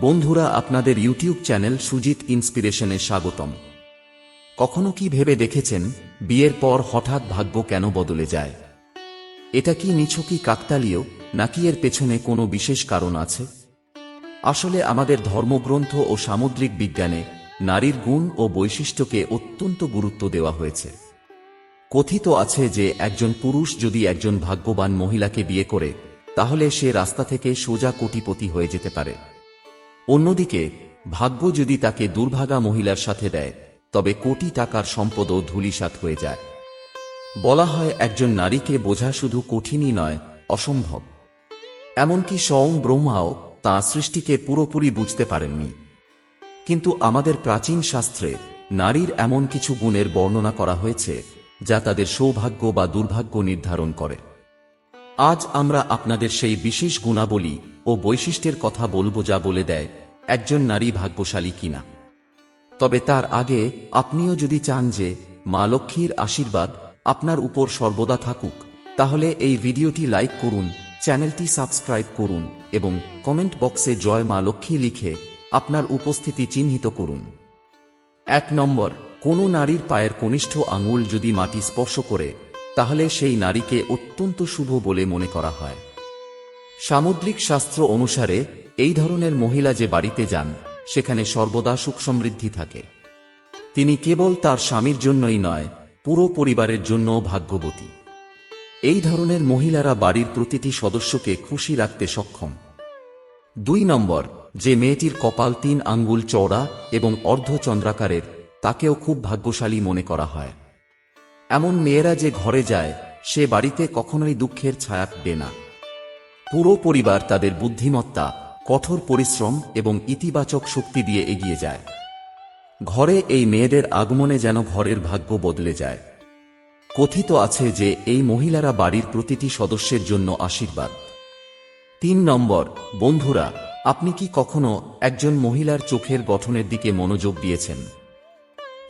বন্ধুরা, আপনাদের YouTube channel Sujit ইন্সপিরেশনে স্বাগতম। কখনো কি ভেবে দেখেছেন, বিয়ের পর হঠাৎ ভাগ্য কেন বদলে যায়? এটা কি নিছকি কাকতালীয়, নাকি এর পেছনে কোনো বিশেষ কারণ আছে? আসলে আমাদের ধর্মগ্রন্থ ও সামুদ্রিক বিজ্ঞানে নারীর গুণ ও বৈশিষ্ট্যকে অত্যন্ত গুরুত্ব দেওয়া হয়েছে। কথিত আছে যে একজন পুরুষ যদি একজন ভাগ্যবান মহিলাকে বিয়ে করে, তাহলে সে রাস্তা থেকে সোজা কোটিপতি হয়ে যেতে পারে। অন্যদিকে, ভাগ্য যদি তাকে দুর্ভাগা মহিলার সাথে দেয়, তবে কোটি টাকার সম্পদও ধূলিসাৎ হয়ে যায়। বলা হয় একজন নারীকে বোঝা শুধু কঠিনই নয়, অসম্ভব। এমনকি স্বয়ং ব্রহ্মাও তাঁর সৃষ্টিকে পুরোপুরি বুঝতে পারেননি। কিন্তু আমাদের প্রাচীন শাস্ত্রে নারীর এমন কিছু গুণের বর্ণনা করা হয়েছে, যা তাদের সৌভাগ্য বা দুর্ভাগ্য নির্ধারণ করে। আজ আমরা আপনাদের সেই বিশেষ গুণাবলী ও বৈশিষ্ট্যের কথা বলব যা বলে দেয় একজন নারী ভাগ্যশালী কিনা। তবে তার আগে আপনিও যদি চান যে মা লক্ষ্মীর আশীর্বাদ আপনার উপর সর্বদা থাকুক, তাহলে এই ভিডিওটি লাইক করুন, চ্যানেলটি সাবস্ক্রাইব করুন এবং কমেন্ট বক্সে জয় মা লক্ষ্মী লিখে আপনার উপস্থিতি চিহ্নিত করুন। এক নম্বর, কোনো নারীর পায়ের কনিষ্ঠ আঙুল যদি মাটি স্পর্শ করে, তাহলে সেই নারীকে অত্যন্ত শুভ বলে মনে করা হয়। সামুদ্রিক শাস্ত্র অনুসারে এই ধরনের মহিলা যে বাড়িতে যান, সেখানে সর্বদা সুখ সমৃদ্ধি থাকে। তিনি কেবল তার স্বামীর জন্যই নয়, পুরো পরিবারের জন্য ভাগ্যবতী। এই ধরনের মহিলারা বাড়ির প্রতিটি সদস্যকে খুশি রাখতে সক্ষম। দুই নম্বর, যে মেয়েটির কপাল তিন আঙ্গুল চওড়া এবং অর্ধচন্দ্রাকারের, তাকেও খুব ভাগ্যশালী মনে করা হয়। এমন মেয়েরা যে ঘরে যায়, সে বাড়িতে কখনোই দুঃখের ছায়া পেবে না। পুরো পরিবার তাদের বুদ্ধিমত্তা কঠোর পরিশ্রম এবং ইতিবাচক শক্তি দিয়ে এগিয়ে যায়। ঘরে এই মেয়েদের আগমনে যেন ঘরের ভাগ্য বদলে যায়। কথিত আছে যে এই মহিলারা বাড়ির প্রতিটি সদস্যের জন্য আশীর্বাদ। তিন নম্বর, বন্ধুরা, আপনি কি কখনো একজন মহিলার চোখের গঠনের দিকে মনোযোগ দিয়েছেন?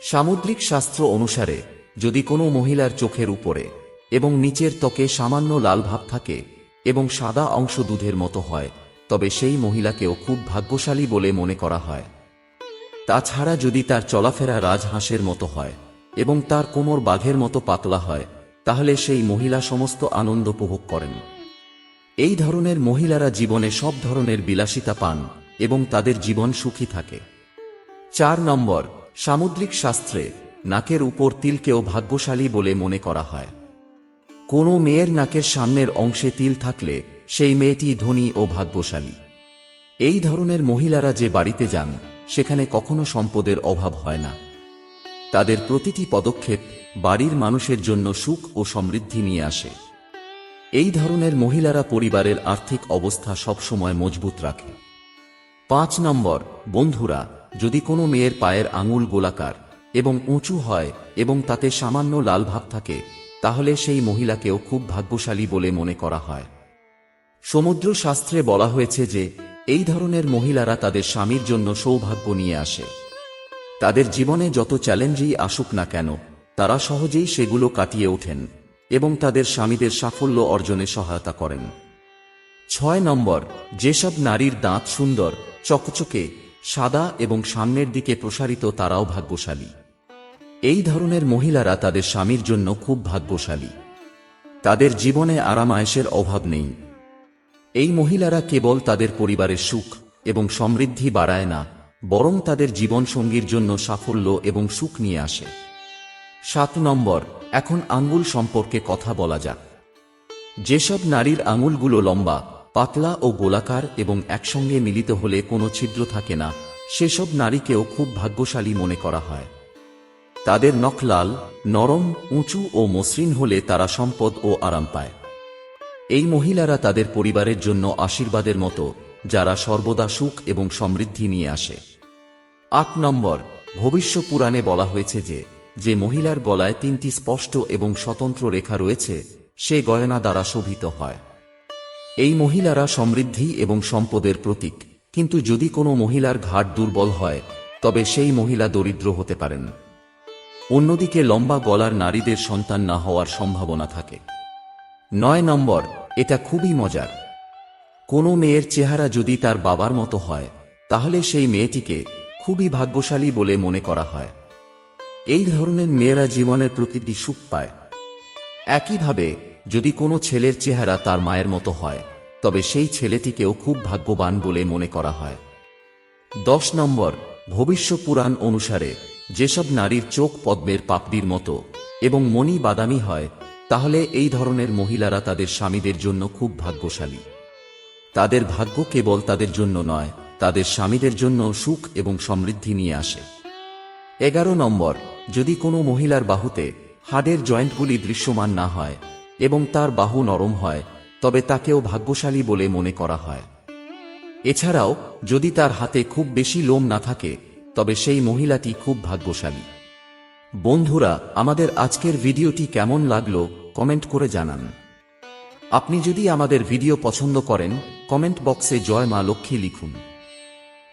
সামুদ্রিক শাস্ত্র অনুসারে, যদি কোনো মহিলার চোখের উপরে এবং নিচের ত্বকে সামান্য লাল ভাব থাকে এবং সাদা অংশ দুধের মতো হয় তবে সেই মহিলাকেও খুব ভাগ্যশালী বলে মনে করা হয়। তাছাড়া যদি তার চলাফেরা রাজহাঁসের মতো হয় এবং তার কোমর বাঘের মতো পাতলা হয়, তাহলে সেই মহিলা সমস্ত আনন্দ উপভোগ করেন। এই ধরনের মহিলারা জীবনে সব ধরনের বিলাসিতা পান এবং তাদের জীবন সুখী থাকে। চার নম্বর, সামুদ্রিক শাস্ত্রে নাকের উপর তিলকেও ভাগ্যশালী বলে মনে করা হয়। কোনো মেয়ের নাকের সামনের অংশে তিল থাকলে সেই মেয়েটি ধনী ও ভাগ্যশালী। এই ধরনের মহিলারা যে বাড়িতে যান, সেখানে কখনো সম্পদের অভাব হয় না। তাদের প্রতিটি পদক্ষেপ বাড়ির মানুষের জন্য সুখ ও সমৃদ্ধি নিয়ে আসে। এই ধরনের মহিলারা পরিবারের আর্থিক অবস্থা সবসময় মজবুত রাখে। পাঁচ নম্বর, বন্ধুরা, যদি কোনো মেয়ের পায়ের আঙুল গোলাকার এবং উঁচু হয় এবং তাতে সামান্য লাল ভাব থাকে তাহলে সেই মহিলাকেও খুব ভাগ্যশালী বলে মনে করা হয়। সমুদ্র শাস্ত্রে বলা হয়েছে যে, এই ধরনের মহিলারা তাদের স্বামীর জন্য সৌভাগ্য নিয়ে আসে। তাদের জীবনে যত চ্যালেঞ্জই আসুক না কেন, তারা সহজেই সেগুলো কাটিয়ে ওঠেন এবং তাদের স্বামীদের সাফল্য অর্জনে সহায়তা করেন। ছয় নম্বর, যেসব নারীর দাঁত সুন্দর, চকচকে, সাদা এবং সামনের দিকে প্রসারিত তারাও ভাগ্যশালী। এই ধরনের মহিলারা তাদের স্বামীর জন্য খুব ভাগ্যশালী। তাদের জীবনে আরামায়েশের অভাব নেই। এই মহিলারা কেবল তাদের পরিবারের সুখ এবং সমৃদ্ধি বাড়ায় না, বরং তাদের জীবনসঙ্গীর জন্য সাফল্য এবং সুখ নিয়ে আসে। সাত নম্বর, এখন আঙ্গুল সম্পর্কে কথা বলা যাক। যেসব নারীর আঙুলগুলো লম্বা, পাতলা ও গোলাকার এবং একসঙ্গে মিলিত হলে কোনো ছিদ্র থাকে না, সেসব নারীকেও খুব ভাগ্যশালী মনে করা হয়। তাদের নখ লাল নরম, উঁচু ও মসৃণ হলে তারা সম্পদ ও আরাম পায়। এই মহিলারা তাদের পরিবারের জন্য আশীর্বাদের মতো, যারা সর্বদা সুখ এবং সমৃদ্ধি নিয়ে আসে। আট নম্বর ভবিষ্য পুরাণে বলা হয়েছে যে যে মহিলার গলায় তিনটি স্পষ্ট এবং স্বতন্ত্র রেখা রয়েছে, সে গয়না দ্বারা শোভিত হয়। এই মহিলারা সমৃদ্ধি এবং সম্পদের প্রতীক, কিন্তু যদি কোনো মহিলার ঘাট দুর্বল হয়, তবে সেই মহিলা দরিদ্র হতে পারেন। অন্যদিকে লম্বা গলার নারীদের সন্তান না হওয়ার সম্ভাবনা থাকে। নয় নম্বর, এটা খুবই মজার। কোনো মেয়ের চেহারা যদি তার বাবার মতো হয়, তাহলে সেই মেয়েটিকে খুবই ভাগ্যশালী বলে মনে করা হয়। এই ধরনের মেয়েরা জীবনের প্রতিটি সুখ পায়। একইভাবে, যদি কোনো ছেলের চেহারা তার মায়ের মতো হয়, তবে সেই ছেলেটিকেও খুব ভাগ্যবান বলে মনে করা হয়। দশ নম্বর ভবিষ্য পুরাণ অনুসারে যেসব নারীর চোখ পদ্মের পাপড়ির মতো এবং মণি বাদামি হয়, তাহলে এই ধরনের মহিলারা তাদের স্বামীদের জন্য খুব ভাগ্যশালী। তাদের ভাগ্য কেবল তাদের জন্য নয়, তাদের স্বামীদের জন্য সুখ এবং সমৃদ্ধি নিয়ে আসে। এগারো নম্বর, যদি কোনো মহিলার বাহুতে হাড়ের জয়েন্টগুলি দৃশ্যমান না হয় এবং তার বাহু নরম হয়, তবে তাকেও ভাগ্যশালী বলে মনে করা হয়। এছাড়াও, যদি তার হাতে খুব বেশি লোম না থাকে তবে সেই মহিলাটি খুব ভাগ্যশালী। বন্ধুরা, আমাদের আজকের ভিডিওটি কেমন লাগল, কমেন্ট করে জানান। আপনি যদি আমাদের ভিডিও পছন্দ করেন, কমেন্ট বক্সে জয় মা লক্ষ্মী লিখুন।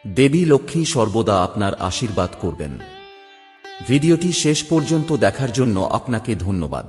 দেবী লক্ষ্মী সর্বদা আপনার আশীর্বাদ করবেন। ভিডিওটি শেষ পর্যন্ত দেখার জন্য আপনাকে ধন্যবাদ।